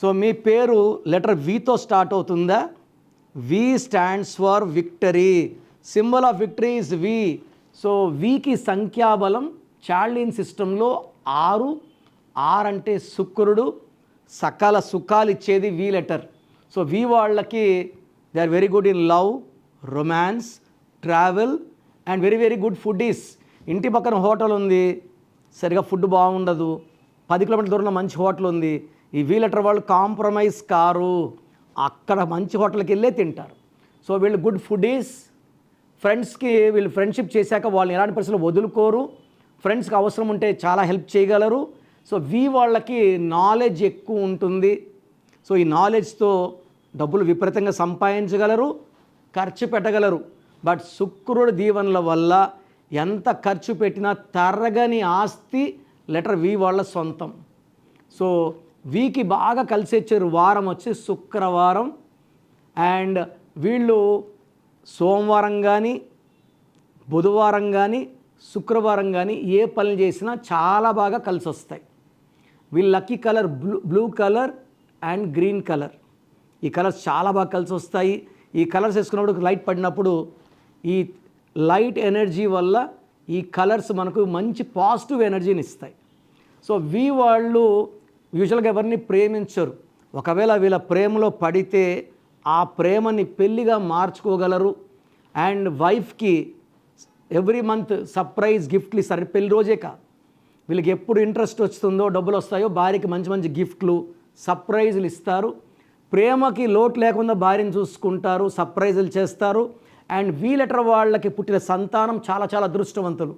So మీ పేరు letter వితో start అవుతుందా? V stands for victory symbol of victory is V so Vicky సంఖ్యాబలం చార్లిన్ సిస్టంలో ఆరు ఆర్ అంటే శుక్రుడు సకల సుఖాలు ఇచ్చేది వి లెటర్. సో వి వాళ్ళకి they are very good in love romance travel and very very good food is ఇంటి పక్కన హోటల్ ఉంది సరిగా ఫుడ్ బాగుండదు పది కిలోమీటర్ల దూరంలో మంచి హోటల్ ఉంది ఈ వీ లెటర్ వాళ్ళు కాంప్రమైజ్ కారు. అక్కడ మంచి హోటల్కి వెళ్ళే తింటారు. సో వీళ్ళు గుడ్ ఫుడ్ ఈస్ ఫ్రెండ్స్కి వీళ్ళు ఫ్రెండ్షిప్ చేశాక వాళ్ళని ఎలాంటి పరిస్థితులు వదులుకోరు. ఫ్రెండ్స్కి అవసరం ఉంటే చాలా హెల్ప్ చేయగలరు. సో వీ వాళ్ళకి నాలెడ్జ్ ఎక్కువ ఉంటుంది. సో ఈ నాలెడ్జ్తో డబ్బులు విపరీతంగా సంపాదించగలరు ఖర్చు పెట్టగలరు. బట్ శుక్రుడు దీవెనల వల్ల ఎంత ఖర్చు పెట్టినా తరగని ఆస్తి లెటర్ వి వాళ్ళ సొంతం. సో వీకి బాగా కలిసి వచ్చారు వారం వచ్చి శుక్రవారం. అండ్ వీళ్ళు సోమవారం కానీ బుధవారం కానీ శుక్రవారం కానీ ఏ పనులు చేసినా చాలా బాగా కలిసి వస్తాయి. వీళ్ళ lucky colour blue blue colour and green colour. ఈ కలర్స్ చాలా బాగా కలిసి వస్తాయి. ఈ కలర్స్ వేసుకున్నప్పుడు లైట్ పడినప్పుడు ఈ లైట్ ఎనర్జీ వల్ల ఈ కలర్స్ మనకు మంచి పాజిటివ్ ఎనర్జీని ఇస్తాయి. సో వీ వాళ్ళు యూజువల్గా ఎవరిని ప్రేమించరు. ఒకవేళ వీళ్ళ ప్రేమలో పడితే ఆ ప్రేమని పెళ్ళిగా మార్చుకోగలరు. అండ్ వైఫ్కి ఎవ్రీ మంత్ సర్ప్రైజ్ గిఫ్ట్లు ఇస్తారు. పెళ్ళి రోజే కా వీళ్ళకి ఎప్పుడు ఇంట్రెస్ట్ వస్తుందో డబ్బులు వస్తాయో భార్యకి మంచి మంచి గిఫ్ట్లు సర్ప్రైజులు ఇస్తారు. ప్రేమకి లోటు లేకుండా భార్యను చూసుకుంటారు సర్ప్రైజులు చేస్తారు. అండ్ వీలెటర్ వాళ్ళకి పుట్టిన సంతానం చాలా చాలా అదృష్టవంతులు.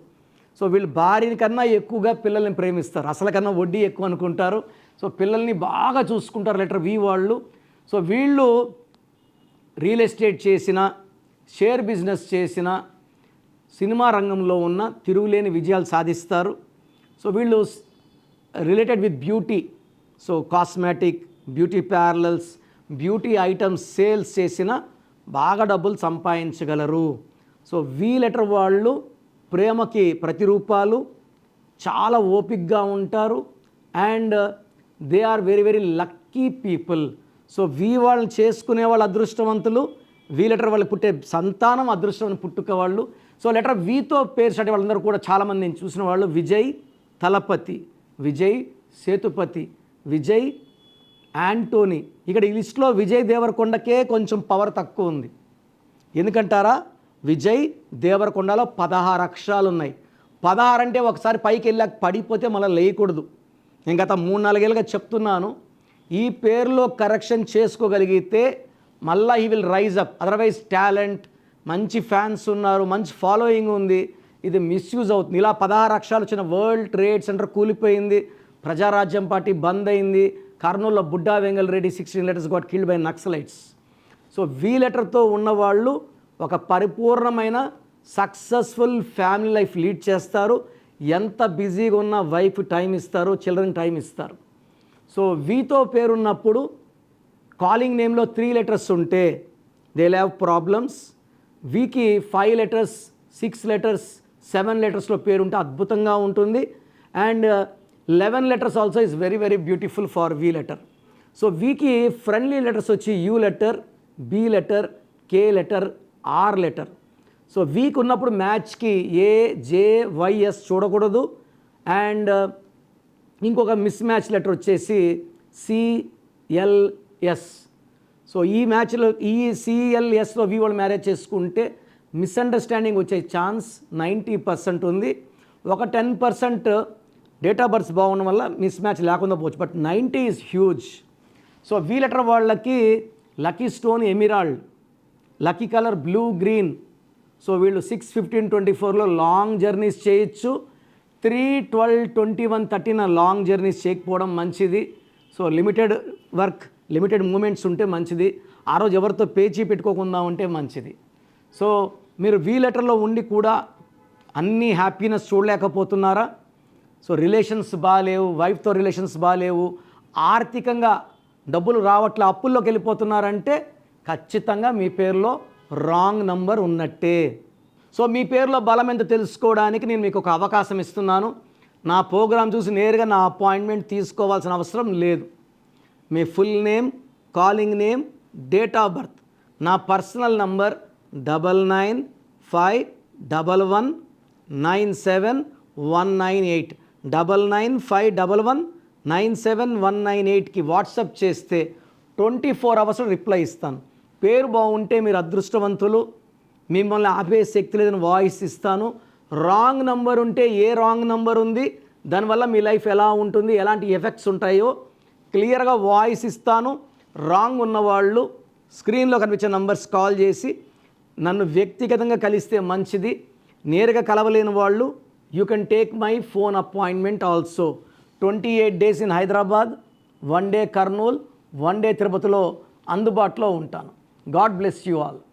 సో వీళ్ళు భార్యని కన్నా ఎక్కువగా పిల్లల్ని ప్రేమిస్తారు. అసలు కన్నా వడ్డీ ఎక్కువ అనుకుంటారు. సో పిల్లల్ని బాగా చూసుకుంటారు లెటర్ వి వాళ్ళు. సో వీళ్ళు రియల్ ఎస్టేట్ చేసిన షేర్ బిజినెస్ చేసిన సినిమా రంగంలో ఉన్న తిరుగులేని విజయాలు సాధిస్తారు. సో వీళ్ళు related with beauty. So cosmetic beauty parlours beauty items sales చేసిన బాగా డబ్బులు సంపాదించగలరు. సో వీ లెటర్ వాళ్ళు ప్రేమకి ప్రతిరూపాలు చాలా ఓపిక్గా ఉంటారు. And they are very very lucky people so V వాళ్ళని చేసుకునే వాళ్ళు అదృష్టవంతులు. వీ లెటర్ వాళ్ళు పుట్టే సంతానం అదృష్టం పుట్టుక వాళ్ళు. సో లెటర్ వీతో పేరు వాళ్ళందరూ కూడా చాలామంది నేను చూసిన వాళ్ళు విజయ్ తలపతి విజయ్ సేతుపతి విజయ్ యాంటోనీ ఇక్కడ ఈ లిస్ట్లో విజయ్ దేవరకొండకే కొంచెం పవర్ తక్కువ ఉంది. ఎందుకంటారా? విజయ్ దేవరకొండలో పదహారు అక్షరాలు ఉన్నాయి. పదహారు అంటే ఒకసారి పైకి వెళ్ళాక పడిపోతే మళ్ళీ లేయకూడదు. నేను గత మూడు నాలుగేళ్ళుగా చెప్తున్నాను ఈ పేరులో కరెక్షన్ చేసుకోగలిగితే మళ్ళీ he will rise up otherwise talent మంచి ఫ్యాన్స్ ఉన్నారు మంచి ఫాలోయింగ్ ఉంది ఇది మిస్యూజ్ అవుతుంది. ఇలా పదహారు అక్షరాలు వచ్చిన వరల్డ్ ట్రేడ్ సెంటర్ కూలిపోయింది ప్రజారాజ్యం పార్టీ బంద్ అయింది కర్నూలులో Budda Vengal Reddy sixteen letters got killed by naxalites so V లెటర్తో ఉన్నవాళ్ళు ఒక పరిపూర్ణమైన సక్సెస్ఫుల్ ఫ్యామిలీ లైఫ్ లీడ్ చేస్తారు. ఎంత బిజీగా ఉన్న వైఫ్ టైం ఇస్తారు చిల్డ్రన్ టైం ఇస్తారు. సో వీతో పేరున్నప్పుడు కాలింగ్ నేమ్లో త్రీ లెటర్స్ ఉంటే they have problems వీకి five letters six letters seven లెటర్స్లో పేరు ఉంటే అద్భుతంగా ఉంటుంది. And eleven letters also is very very beautiful for V letter. So వీకి friendly letters వచ్చి U letter B letter K letter R letter. So week ఉన్నప్పుడు మ్యాచ్కి A J Y S చూడకూడదు. And uh, ఇంకొక miss match letter వచ్చేసి C L S so ఈ మ్యాచ్లో ఈ సిఎల్ఎస్లో వీ వాళ్ళు మ్యారేజ్ చేసుకుంటే మిస్అండర్స్టాండింగ్ వచ్చే ఛాన్స్ నైంటీ పర్సెంట్ ఉంది. ఒక ten percent date of births బాగుండడం వల్ల మిస్ మ్యాచ్ లేకుండా పోవచ్చు. But ninety is huge so V letter వాళ్ళకి lucky stone emerald. Lucky colour blue green. So వీళ్ళు సిక్స్ ఫిఫ్టీన్ ట్వంటీ ఫోర్లో లాంగ్ జర్నీస్ చేయొచ్చు. Three twelve twenty one thirteen long journeys చేయకపోవడం మంచిది. So limited work limited moments ఉంటే మంచిది. ఆ రోజు ఎవరితో పేచీ పెట్టుకోకుండా ఉంటే మంచిది. సో మీరు వీ లెటర్లో ఉండి కూడా అన్నీ హ్యాపీనెస్ చూడలేకపోతున్నారా? సో రిలేషన్స్ బాగాలేవు వైఫ్తో రిలేషన్స్ బాగాలేవు ఆర్థికంగా డబ్బులు రావట్లే అప్పుల్లోకి వెళ్ళిపోతున్నారంటే ఖచ్చితంగా మీ పేరులో రాంగ్ నంబర్ ఉన్నట్టే. సో మీ పేరులో బలం ఎంత తెలుసుకోవడానికి నేను మీకు ఒక అవకాశం ఇస్తున్నాను. నా ప్రోగ్రాం చూసి నేరుగా నా అపాయింట్మెంట్ తీసుకోవాల్సిన అవసరం లేదు. మీ full name calling name date of birth. నా personal number double nine five double one nine seven one nine eight. Double nine five double one nine seven one nine ఎయిట్కి వాట్సప్ చేస్తే twenty four అవర్స్లో reply ఇస్తాను. పేరు బాగుంటే మీరు అదృష్టవంతులు. మిమ్మల్ని ఆపే శక్తి లేదని వాయిస్ ఇస్తాను. రాంగ్ నంబర్ ఉంటే ఏ రాంగ్ నంబర్ ఉంది? దానివల్ల మీ లైఫ్ ఎలా ఉంటుంది? ఎలాంటి ఎఫెక్ట్స్ ఉంటాయో క్లియర్గా వాయిస్ ఇస్తాను. రాంగ్ ఉన్నవాళ్ళు స్క్రీన్లో కనిపించే నంబర్స్ కాల్ చేసి నన్ను వ్యక్తిగతంగా కలిస్తే మంచిది. నేరుగా కలవలేని వాళ్ళు you can take my phone appointment also twenty eight days in Hyderabad one day Kurnool one day తిరుపతిలో అందుబాటులో ఉంటాను. God bless you all